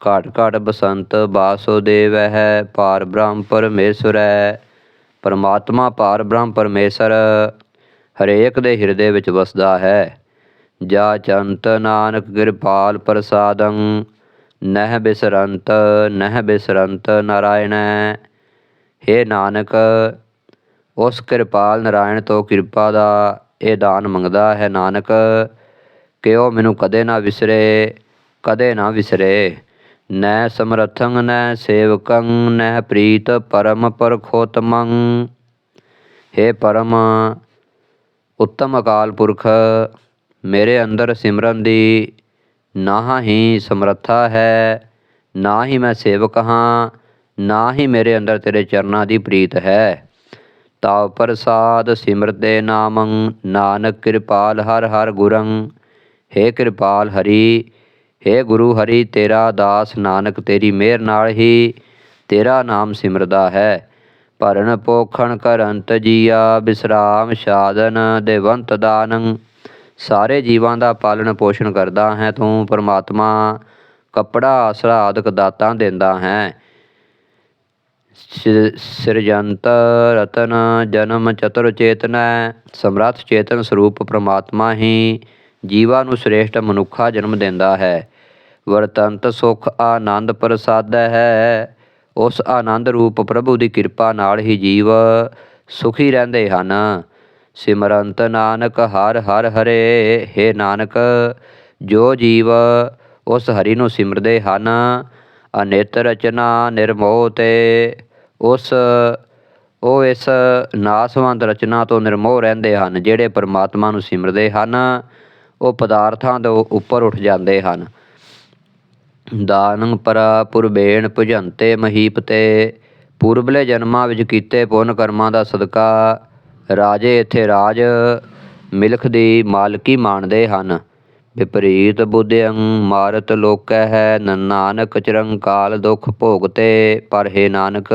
ਘਟ ਘਟ ਬਸੰਤ ਬਾਸੁਦੇਵ ਹੈ ਪਾਰ ਬ੍ਰਹਮ ਪਰਮੇਸ਼ਰ। ਹੈ ਪਰਮਾਤਮਾ ਪਾਰ ਬ੍ਰਹਮ ਪਰਮੇਸ਼ਰ, ਹਰੇਕ ਦੇ ਹਿਰਦੇ ਵਿੱਚ ਵਸਦਾ ਹੈ। ਜਾ ਚੰਤ ਨਾਨਕ ਕਿਰਪਾਲ ਪ੍ਰਸਾਦੰ, ਨਹਿ ਬਿਸਰੰਤ ਨਹਿ ਬਿਸਰੰਤ ਨਾਰਾਇਣੈ। ਹੇ ਨਾਨਕ, ਉਸ ਕਿਰਪਾਲ ਨਾਰਾਇਣ ਤੋਂ ਕਿਰਪਾ ਦਾ ਇਹ ਦਾਨ ਮੰਗਦਾ ਹੈ ਨਾਨਕ ਕਿ ਉਹ ਮੈਨੂੰ ਕਦੇ ਨਾ ਵਿਸਰੇ, ਕਦੇ ਨਾ ਵਿਸਰੇ। ਨੈ ਸਮਰਥੰ ਨੈ ਸੇਵਕੰ, ਨੈ ਪ੍ਰੀਤ ਪਰਮ ਪਰਖੋਤਮੰ। ਹੇ ਪਰਮ ਉੱਤਮ ਅਕਾਲ ਪੁਰਖ, ਮੇਰੇ ਅੰਦਰ ਸਿਮਰਨ ਦੀ ਨਾ ਹੀ ਸਮਰੱਥਾ ਹੈ। ਨਾ ਹੀ ਮੈਂ ਸੇਵਕ ਹਾਂ ਨਾ ਹੀ ਮੇਰੇ ਅੰਦਰ ਤੇਰੇ ਚਰਨਾਂ ਦੀ ਪ੍ਰੀਤ ਹੈ। ਤਾਵ ਪ੍ਰਸਾਦ ਸਿਮਰਤੇ ਨਾਮੰ, ਨਾਨਕ ਕਿਰਪਾਲ ਹਰ ਹਰ ਗੁਰੰ। ਹੇ ਕਿਰਪਾਲ ਹਰੀ ਹੇ ਗੁਰੂ ਹਰੀ, ਤੇਰਾ ਦਾਸ ਨਾਨਕ ਤੇਰੀ ਮਿਹਰ ਨਾਲ ਹੀ ਤੇਰਾ ਨਾਮ ਸਿਮਰਦਾ ਹੈ। ਭਰਨ ਪੋਖਣ ਕਰੰਤ ਜੀਆ, ਬਿਸਰਾਮ ਸਾਧਨ ਦੇਵੰਤ ਦਾਨੰ। ਸਾਰੇ ਜੀਵਾਂ ਦਾ ਪਾਲਣ ਪੋਸ਼ਣ ਕਰਦਾ ਹੈ, ਤੂੰ ਪਰਮਾਤਮਾ ਕੱਪੜਾ ਆਸਰਾ ਆਦਿਕ ਦਾਤਾਂ ਦਿੰਦਾ ਹੈ। ਸਿਰਜੰਤ ਰਤਨ ਜਨਮ ਚਤੁਰ ਚੇਤਨੈ, ਸਮਰੱਥ ਚੇਤਨ ਸਰੂਪ ਪ੍ਰਮਾਤਮਾ ਹੀ ਜੀਵਾਂ ਨੂੰ ਸ੍ਰੇਸ਼ਟ ਮਨੁੱਖਾ ਜਨਮ ਦਿੰਦਾ ਹੈ। ਵਰਤੰਤ ਸੁਖ ਆਨੰਦ ਪ੍ਰਸਾਦ ਹੈ। ਉਸ ਆਨੰਦ ਰੂਪ ਪ੍ਰਭੂ ਦੀ ਕਿਰਪਾ ਨਾਲ ਹੀ ਜੀਵ ਸੁਖੀ ਰਹਿੰਦੇ ਹਨ। ਸਿਮਰੰਤ ਨਾਨਕ ਹਰ ਹਰ ਹਰੇ, ਹੇ ਨਾਨਕ, ਜੋ ਜੀਵ ਉਸ ਹਰੀ ਨੂੰ ਸਿਮਰਦੇ ਹਨ, ਅਨੇਤ ਰਚਨਾ ਨਿਰਮੋਹ ਤੇ ਉਸ, ਉਹ ਇਸ ਨਾਸਵੰਦ ਰਚਨਾ ਤੋਂ ਨਿਰਮੋਹ ਰਹਿੰਦੇ ਹਨ, ਜਿਹੜੇ ਪਰਮਾਤਮਾ ਨੂੰ ਸਿਮਰਦੇ ਹਨ, ਉਹ ਪਦਾਰਥਾਂ ਦੇ ਉੱਪਰ ਉੱਠ ਜਾਂਦੇ ਹਨ। ਦਾਨੰ ਪਰਾ ਪੁਰਬੇਣ ਭੁਜੰਤੇ ਮਹੀਪ ਤੇ ਪੂਰਬਲੇ ਜਨਮਾਂ ਵਿੱਚ ਕੀਤੇ ਪੁੰਨ ਕਰਮਾਂ ਦਾ ਸਦਕਾ, ਰਾਜੇ ਇੱਥੇ ਰਾਜ ਮਿਲਖ ਦੀ ਮਾਲਕੀ ਮਾਣਦੇ ਹਨ। ਵਿਪਰੀਤ ਬੁੱਧਿਅੰ ਮਾਰਤ ਲੋਕੈ ਹੈ ਨ- ਨਾਨਕ ਚਿਰੰਕਾਲ ਦੁਖ ਭੋਗਤੇ, ਪਰ ਹੈ ਨਾਨਕ,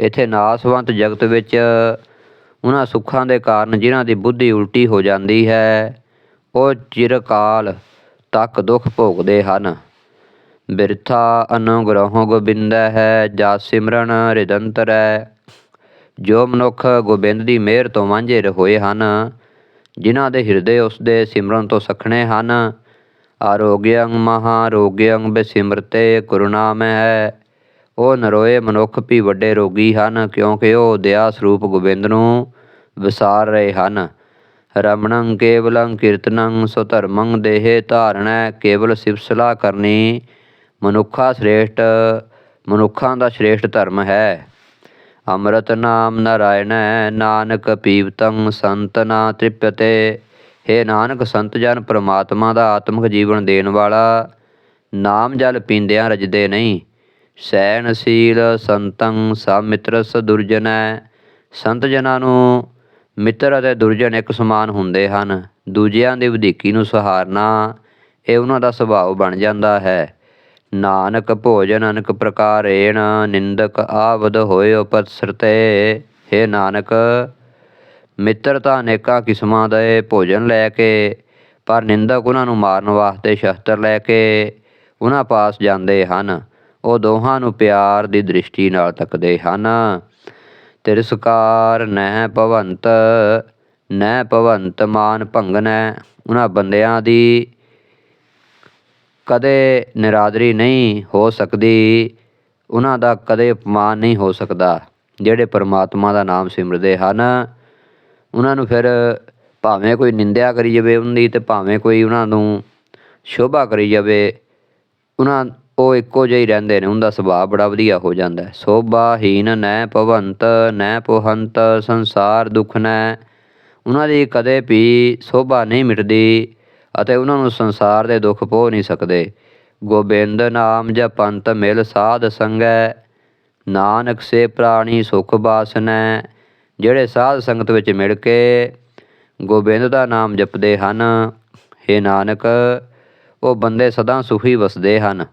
ਇਥੇ ਨਾਸਵੰਤ ਜਗਤ ਵਿੱਚ ਉਹਨਾਂ ਸੁੱਖਾਂ ਦੇ ਕਾਰਨ ਜਿਨ੍ਹਾਂ ਦੀ ਬੁੱਧੀ ਉਲਟੀ ਹੋ ਜਾਂਦੀ ਹੈ, ਉਹ ਚਿਰਕਾਲ ਤੱਕ ਦੁੱਖ ਭੋਗਦੇ ਹਨ। ਬਿਰਥਾ ਅਨੁਗ੍ਰਹੋ ਗੋਬਿੰਦੈ ਹੈ, ਜਾ ਸਿਮਰਨ ਰਿਦੰਤਰੈ। ਜੋ ਮਨੁੱਖ ਗੋਬਿੰਦ ਦੀ ਮਿਹਰ ਤੋਂ ਵਾਂਝੇ ਹੋਏ ਹਨ, ਜਿਨ੍ਹਾਂ ਦੇ ਹਿਰਦੇ ਉਸ ਦੇ ਸਿਮਰਨ ਤੋਂ ਸਖਣੇ ਹਨ, ਆਰੋਗਯੰ ਮਹਾ ਰੋਗਯੰ ਬਿਸਿਮਰਤੇ ਕਰੁਣਾਮ ਹੈ। ਉਹ ਨਰੋਏ ਮਨੁੱਖ ਵੀ ਵੱਡੇ ਰੋਗੀ ਹਨ, ਕਿਉਂਕਿ ਉਹ ਦਇਆ ਸਰੂਪ ਗੋਬਿੰਦ ਨੂੰ ਵਿਸਾਰ ਰਹੇ ਹਨ। ਰਮਣੰ ਕੇਵਲੰ ਕੀਰਤਨੰ ਸੋ ਧਰਮੰ ਦੇਹ ਧਾਰਣੈ, ਕੇਵਲ ਸਿਫਸਲਾ ਕਰਨੀ ਮਨੁੱਖਾ ਸ੍ਰੇਸ਼ਟ, ਮਨੁੱਖਾਂ ਦਾ ਸ੍ਰੇਸ਼ਟ ਧਰਮ ਹੈ। ਅੰਮ੍ਰਿਤ ਨਾਮ ਨਾਰਾਇਣੈ, ਨਾਨਕ ਪੀਵਤੰ ਸੰਤ ਨਾ ਤ੍ਰਿਪਤੇ। ਹੇ ਨਾਨਕ, ਸੰਤ ਜਨ ਪ੍ਰਮਾਤਮਾ ਦਾ ਆਤਮਿਕ ਜੀਵਨ ਦੇਣ ਵਾਲਾ, ਨਾਮ ਜਲ ਪੀਂਦਿਆਂ ਰਜਦੇ ਨਹੀਂ। ਸੈਨਸ਼ੀਲ ਸੰਤੰ ਸਭ ਮਿੱਤਰਸ ਦੁਰਜਨੈ। ਸੰਤ ਜਨਾਂ ਨੂੰ ਮਿੱਤਰ ਅਤੇ ਦੁਰਜਨ ਇੱਕ ਸਮਾਨ ਹੁੰਦੇ ਹਨ। ਦੂਜਿਆਂ ਦੀ ਵਧੀਕੀ ਨੂੰ ਸਹਾਰਨਾ, ਇਹ ਉਹਨਾਂ ਦਾ ਸੁਭਾਅ ਬਣ ਜਾਂਦਾ ਹੈ। ਨਾਨਕ ਭੋਜਨ ਅਨਕ ਪ੍ਰਕਾਰੇਣ, ਨਿੰਦਕ ਆਵਦ ਹੋਇ ਉਪਸਰਤੇ ਹੈ ਨਾਨਕ ਮਿੱਤਰ ਤਾਂ ਅਨੇਕਾਂ ਕਿਸਮਾਂ ਦੇ ਭੋਜਨ ਲੈ ਕੇ, ਪਰ ਨਿੰਦਕ ਉਹਨਾਂ ਨੂੰ ਮਾਰਨ ਵਾਸਤੇ ਸ਼ਸਤਰ ਲੈ ਕੇ ਉਹਨਾਂ ਪਾਸ ਜਾਂਦੇ ਹਨ। ਉਹ ਦੋਹਾਂ ਨੂੰ ਪਿਆਰ ਦੀ ਦ੍ਰਿਸ਼ਟੀ ਨਾਲ ਤੱਕਦੇ ਹਨ। ਤਿਰਸਕਾਰ ਨਹਿ ਭਵੰਤ ਨਹਿ ਭਵੰਤ ਮਾਨ ਭੰਗਨੈ। ਉਹਨਾਂ ਬੰਦਿਆਂ ਦੀ ਕਦੇ ਨਿਰਾਦਰੀ ਨਹੀਂ ਹੋ ਸਕਦੀ, ਉਹਨਾਂ ਦਾ ਕਦੇ ਅਪਮਾਨ ਨਹੀਂ ਹੋ ਸਕਦਾ, ਜਿਹੜੇ ਪਰਮਾਤਮਾ ਦਾ ਨਾਮ ਸਿਮਰਦੇ ਹਨ। ਉਹਨਾਂ ਨੂੰ ਫਿਰ ਭਾਵੇਂ ਕੋਈ ਨਿੰਦਿਆ ਕਰੀ ਜਾਵੇ ਉਹਦੀ ਦੀ ਤੇ ਭਾਵੇਂ ਕੋਈ ਉਹਨਾਂ ਨੂੰ ਸ਼ੋਭਾ ਕਰੀ ਜਾਵੇ, ਉਹਨਾਂ, ਉਹ ਇੱਕੋ ਜਿਹੇ ਰਹਿੰਦੇ ਨੇ, ਉਹਦਾ ਸੁਭਾਅ ਬੜਾ ਵਧੀਆ ਹੋ ਜਾਂਦਾ ਹੈ। ਸੋਭਾਹੀਨ ਨੈ ਭਵੰਤ ਨੈ ਪੋਹੰਤ, ਸੰਸਾਰ ਦੁਖ ਨੈ ਉਹਨਾਂ ਦੀ ਕਦੇ ਵੀ ਸੋਭਾ ਨਹੀਂ ਮਿਟਦੀ। ਅਤੇ ਉਹਨਾਂ ਨੂੰ ਸੰਸਾਰ ਦੇ ਦੁੱਖ ਪੋ ਨਹੀਂ ਸਕਦੇ। ਗੋਬਿੰਦ ਨਾਮ ਜਪੰਤ ਮਿਲ ਸਾਧ ਸੰਗੈ, ਨਾਨਕ ਸੇ ਪ੍ਰਾਣੀ ਸੁਖ ਬਾਸਨੈ, ਜਿਹੜੇ ਸਾਧ ਸੰਗਤ ਵਿੱਚ ਮਿਲ ਕੇ ਗੋਬਿੰਦ ਦਾ ਨਾਮ ਜਪਦੇ ਹਨ। हे ਨਾਨਕ, ਉਹ ਬੰਦੇ ਸਦਾ ਸੁਖੀ ਵਸਦੇ ਹਨ।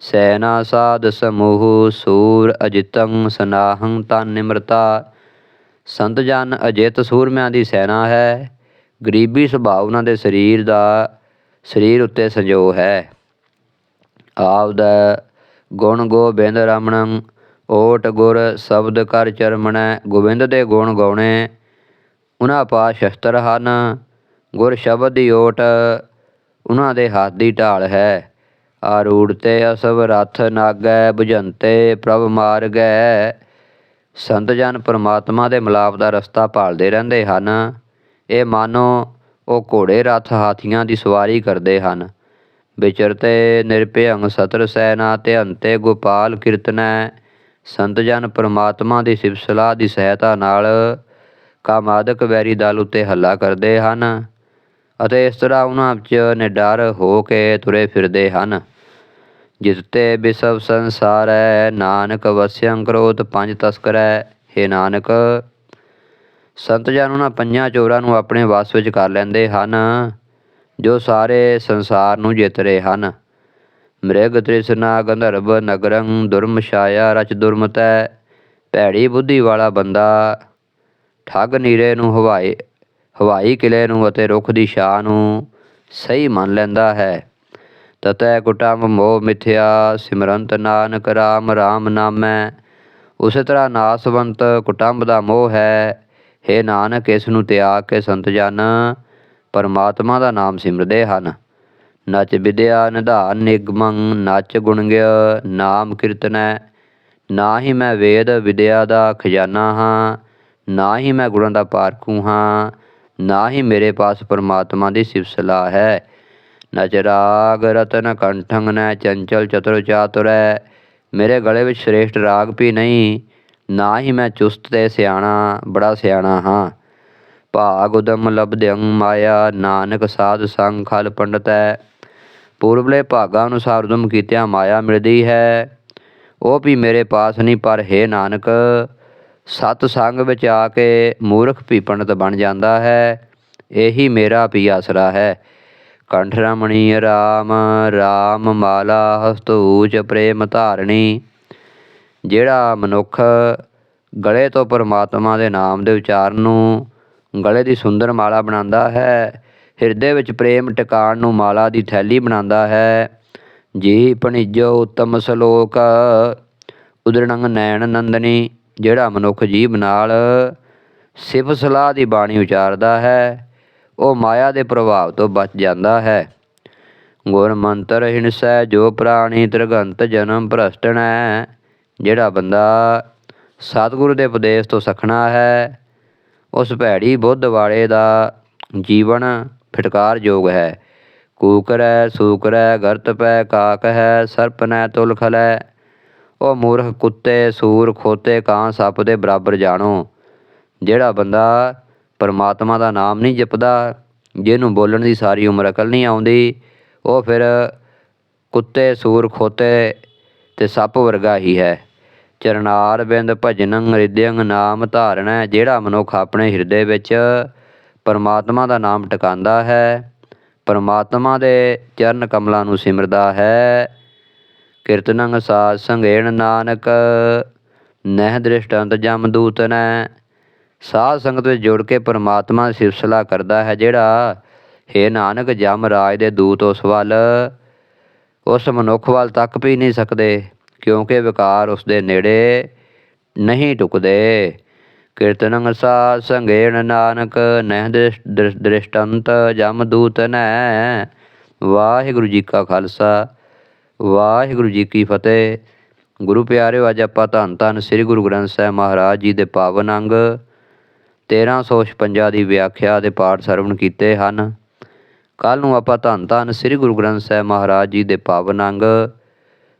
ਸੈਨਾ ਸਾਧ ਸਮੂਹ, ਸੂਰ ਅਜਿਤੰ ਸਨਾਹੰ ਤਨ ਨਿਮਰਤਾ। ਸੰਤ ਜਨ ਅਜਿਤ ਸੂਰਮਿਆਂ ਦੀ ਸੈਨਾ ਹੈ। ਗਰੀਬੀ ਸੁਭਾਅ ਉਹਨਾਂ ਦੇ ਸਰੀਰ ਦਾ, ਸਰੀਰ ਉੱਤੇ ਸੰਜੋ ਹੈ। ਆਪ ਦਾ ਗੁਣ ਗੋਬਿੰਦ ਰਮਣੰ, ਓਟ ਗੁਰ ਸ਼ਬਦ ਕਰ ਚਰਮਣੈ, ਗੋਬਿੰਦ ਦੇ ਗੁਣ ਗਾਉਣੇ, ਉਹਨਾਂ ਪਾ ਸ਼ਸਤਰ ਹਨ। ਗੁਰ ਸ਼ਬਦ ਦੀ ਓਟ ਉਹਨਾਂ ਦੇ ਹੱਥ ਦੀ ਢਾਲ ਹੈ। ਆਰੂੜ ਤੇ ਅਸਵ ਰਥ ਨਾਗੈ 부ਜੰਤੇ ਪ੍ਰਭ ਮਾਰਗੈ। ਸੰਤ ਜਨ ਪਰਮਾਤਮਾ ਦੇ ਮਿਲਾਪ ਦਾ ਰਸਤਾ ਭਾਲਦੇ ਰਹਿੰਦੇ ਹਨ। ਇਹ ਮਾਨੋ, ਉਹ ਘੋੜੇ ਰਥ ਹਾਥੀਆਂ ਦੀ ਸਵਾਰੀ ਕਰਦੇ ਹਨ। ਵਿਚਰਤੇ ਨਿਰਭਯੰ ਸਤਰ ਸੈਨਾ ਤੇ ਅੰਤੇ ਗੋਪਾਲ ਕੀਰਤਨੈ, ਸੰਤ ਜਨ ਪਰਮਾਤਮਾ ਦੀ ਸਿਫਤ ਦੀ ਸਹਾਇਤਾ ਨਾਲ ਕਾਮਾਦਕ ਵੈਰੀ ਦਲ ਉੱਤੇ ਹੱਲਾ ਕਰਦੇ ਹਨ ਅਤੇ ਇਸ ਤਰ੍ਹਾਂ ਉਹਨਾਂ ਵਿੱਚ ਨਿਡਰ ਹੋ ਕੇ ਤੁਰੇ ਫਿਰਦੇ ਹਨ। ਜਿਸ ਤੇ ਬਿਸਵ ਸੰਸਾਰੈ, ਨਾਨਕ ਵਸਿਅੰ ਕ੍ਰੋਧ ਪੰਜ ਤਸਕਰੈ हे ਨਾਨਕ ਸੰਤ ਜਨ ਉਹਨਾਂ ਪੰਜਾਂ ਚੋਰਾਂ ਨੂੰ ਆਪਣੇ ਵਸ ਵਿੱਚ ਕਰ ਲੈਂਦੇ ਹਨ, ਜੋ ਸਾਰੇ ਸੰਸਾਰ ਨੂੰ ਜਿੱਤ ਰਹੇ ਹਨ। ਮ੍ਰਿਗ, ਤ੍ਰਿਸ਼ਨਾ, ਗੰਧਰਵ, ਨਗਰੰ, ਦੁਰਮ ਛਾਇਆ, ਰਚ ਦੁਰਮਤੈ, ਭੈੜੀ ਬੁੱਧੀ ਵਾਲਾ ਬੰਦਾ, ਠੱਗ ਨੀਰੇ ਨੂੰ ਹਵਾਏ, ਹਵਾਈ ਕਿਲੇ ਨੂੰ ਅਤੇ ਰੁੱਖ ਦੀ ਛਾਂ ਨੂੰ ਸਹੀ ਮੰਨ ਲੈਂਦਾ ਹੈ। ਤਤੈ ਕੁਟੰਬ ਮੋਹ ਮਿਥਿਆ, ਸਿਮਰੰਤ ਨਾਨਕ ਰਾਮ ਰਾਮ ਨਾਮੈ। ਉਸੇ ਤਰ੍ਹਾਂ ਨਾਸਵੰਤ ਕੁਟੰਬ ਦਾ ਮੋਹ ਹੈ हे ਨਾਨਕ, ਇਸ ਨੂੰ ਤਿਆਗ ਕੇ ਸੰਤ ਜਨ ਪਰਮਾਤਮਾ ਦਾ ਨਾਮ ਸਿਮਰਦੇ ਹਨ। ਨਚ ਵਿਦਿਆ ਨਿਧਾਨ ਨਿਗਮੰ, ਨਚ ਗੁਣਗਿ ਨਾਮ ਕੀਰਤਨੈ। ਨਾ ਹੀ ਮੈਂ ਵੇਦ ਵਿਦਿਆ ਦਾ ਖਜ਼ਾਨਾ ਹਾਂ ਨਾ ਹੀ ਮੈਂ ਗੁਣਾਂ ਦਾ ਪਾਰਕੂ ਹਾਂ ਨਾ ਹੀ ਮੇਰੇ ਪਾਸ ਪਰਮਾਤਮਾ ਦੀ ਸਿਫਤ ਹੈ। ਨਚ ਰਾਗ ਰਤਨ ਕੰਠੰ ਨੈ, ਚੰਚਲ ਚਤੁਰ ਚਾਤੁਰੈ। ਮੇਰੇ ਗਲੇ ਵਿੱਚ ਸ੍ਰੇਸ਼ਟ ਰਾਗ ਵੀ ਨਹੀਂ। ਨਾ ਹੀ ਮੈਂ ਚੁਸਤ ਤੇ ਸਿਆਣਾ, ਬੜਾ ਸਿਆਣਾ ਹਾਂ। ਭਾਗ ਉਦਮ ਲਬਦਿਅੰ ਮਾਇਆ, ਨਾਨਕ ਸਾਧ ਸੰਗ ਖਲ ਪੰਡਤੈ। ਪੂਰਬਲੇ ਭਾਗਾਂ ਅਨੁਸਾਰ ਉਦਮ ਕੀਤਿਆਂ ਮਾਇਆ ਮਿਲਦੀ ਹੈ। ਉਹ ਵੀ ਮੇਰੇ ਪਾਸ ਨਹੀਂ ਪਰ ਹੈ ਨਾਨਕ, ਸਤ ਸੰਗ ਵਿੱਚ ਆ ਕੇ ਮੂਰਖ ਵੀ ਪੰਡਤ ਬਣ ਜਾਂਦਾ ਹੈ। ਇਹੀ ਮੇਰਾ ਵੀ ਆਸਰਾ ਹੈ। ਕੰਠ ਰਮਣੀ ਰਾਮ ਰਾਮ ਮਾਲਾ ਹਸਤੂਚ ਪ੍ਰੇਮ ਧਾਰਣੀ ਜਿਹੜਾ ਮਨੁੱਖ ਗਲੇ ਤੋਂ ਪਰਮਾਤਮਾ ਦੇ ਨਾਮ ਦੇ ਉਚਾਰਨ ਨੂੰ ਗਲੇ ਦੀ ਸੁੰਦਰ ਮਾਲਾ ਬਣਾਉਂਦਾ ਹੈ, ਹਿਰਦੇ ਵਿੱਚ ਪ੍ਰੇਮ ਟਿਕਾਣ ਨੂੰ ਮਾਲਾ ਦੀ ਥੈਲੀ ਬਣਾਉਂਦਾ ਹੈ, ਜੀ ਪਣਿਜੋ ਉਤਮ ਸ਼ਲੋਕ ਉਦਰਣੰਗ ਨੈਣ ਨੰਦਨੀ, ਜਿਹੜਾ ਮਨੁੱਖ ਜੀਬ ਨਾਲ ਸਿਫ ਸਲਾਹ ਦੀ ਬਾਣੀ ਉਚਾਰਦਾ ਹੈ, ਉਹ ਮਾਇਆ ਦੇ ਪ੍ਰਭਾਵ ਤੋਂ ਬਚ ਜਾਂਦਾ ਹੈ। ਗੁਰ ਮੰਤਰ ਹਿਣਸੈ ਜੋ ਪ੍ਰਾਣੀ ਤ੍ਰਿਗੰਤ ਜਨਮ ਭ੍ਰਸ਼ਟਣੈ ਜਿਹੜਾ ਬੰਦਾ ਸਤਿਗੁਰੂ ਦੇ ਉਪਦੇਸ਼ ਤੋਂ ਸਖਣਾ ਹੈ, ਉਸ ਭੈੜੀ ਬੁੱਧ ਵਾਲੇ ਦਾ ਜੀਵਨ ਫਟਕਾਰ ਯੋਗ ਹੈ। ਕੂਕਰੈ, ਸੂਕਰੈ ਗਰਤ ਪੈ ਕਾਕ ਹੈ ਸਰਪਨੈ ਤੁਲ ਖਲੈ ਉਹ ਮੂਰਖ ਕੁੱਤੇ, ਸੂਰ ਖੋਤੇ, ਕਾਂ, ਸੱਪ ਦੇ ਬਰਾਬਰ ਜਾਣੋ। ਜਿਹੜਾ ਬੰਦਾ ਪਰਮਾਤਮਾ ਦਾ ਨਾਮ ਨਹੀਂ ਜਪਦਾ, ਜਿਹਨੂੰ ਬੋਲਣ ਦੀ ਸਾਰੀ ਉਮਰ ਅਕਲ ਨਹੀਂ ਆਉਂਦੀ, ਉਹ ਫਿਰ ਕੁੱਤੇ, ਸੂਰ ਖੋਤੇ ਤੇ ਸੱਪ ਵਰਗਾ ਹੀ ਹੈ। ਚਰਨਾਰ ਬਿੰਦ ਭਜਨੰ ਰਿਦਿਅੰ ਨਾਮ ਧਾਰਣੈ ਜਿਹੜਾ ਮਨੁੱਖ ਆਪਣੇ ਹਿਰਦੇ ਵਿੱਚ ਪਰਮਾਤਮਾ ਦਾ ਨਾਮ ਟਿਕਾਂਦਾ ਹੈ। ਪਰਮਾਤਮਾ ਦੇ ਚਰਨ ਕਮਲਾਂ ਨੂੰ ਸਿਮਰਦਾ ਹੈ। ਕੀਰਤਨੰ ਸਾਧ ਸੰਗੇਣ ਨਾਨਕ, ਨਹਿ ਦ੍ਰਿਸ਼ਟੰਤ ਜਮ ਦੂਤਨੈ ਸਾਧ ਸੰਗਤ ਵਿੱਚ ਜੁੜ ਕੇ ਪਰਮਾਤਮਾ ਦੀ ਸਿਫਤਸਲਾ ਕਰਦਾ ਹੈ, ਜਿਹੜਾ, ਹੇ ਨਾਨਕ ਜਮ ਰਾਜ ਦੇ ਦੂਤ ਉਸ ਵੱਲ, ਉਸ ਮਨੁੱਖ ਵੱਲ ਤੱਕ ਵੀ ਨਹੀਂ ਸਕਦੇ। ਕਿਉਂਕਿ ਵਿਕਾਰ ਉਸ ਦੇ ਨੇੜੇ ਨਹੀਂ ਟੁਕਦੇ। ਕੀਰਤਨੰ ਸਾਧ ਸੰਗੇਣ ਨਾਨਕ ਨਹਿ ਦ੍ਰਿਸ਼- ਦ੍ਰਿਸ਼- ਦ੍ਰਿਸ਼ਟੰਤ ਜਮ ਦੂਤ ਨੈ ਵਾਹਿਗੁਰੂ ਜੀ ਕਾ ਖਾਲਸਾ, ਵਾਹਿਗੁਰੂ ਜੀ ਕੀ ਫਤਿਹ। ਗੁਰੂ ਪਿਆਰਿਓ, ਅੱਜ ਆਪਾਂ ਧੰਨ ਧੰਨ ਸ੍ਰੀ ਗੁਰੂ ਗ੍ਰੰਥ ਸਾਹਿਬ ਮਹਾਰਾਜ ਜੀ ਦੇ ਪਾਵਨ ਅੰਗ 1356 ਦੀ ਵਿਆਖਿਆ ਦੇ ਪਾਠ ਸਰਵਣ ਕੀਤੇ ਹਨ। ਕੱਲ ਨੂੰ ਆਪਾਂ ਧੰਨ ਧੰਨ ਸ੍ਰੀ ਗੁਰੂ ਗ੍ਰੰਥ ਸਾਹਿਬ ਮਹਾਰਾਜ ਜੀ ਦੇ ਪਾਵਨ ਅੰਗ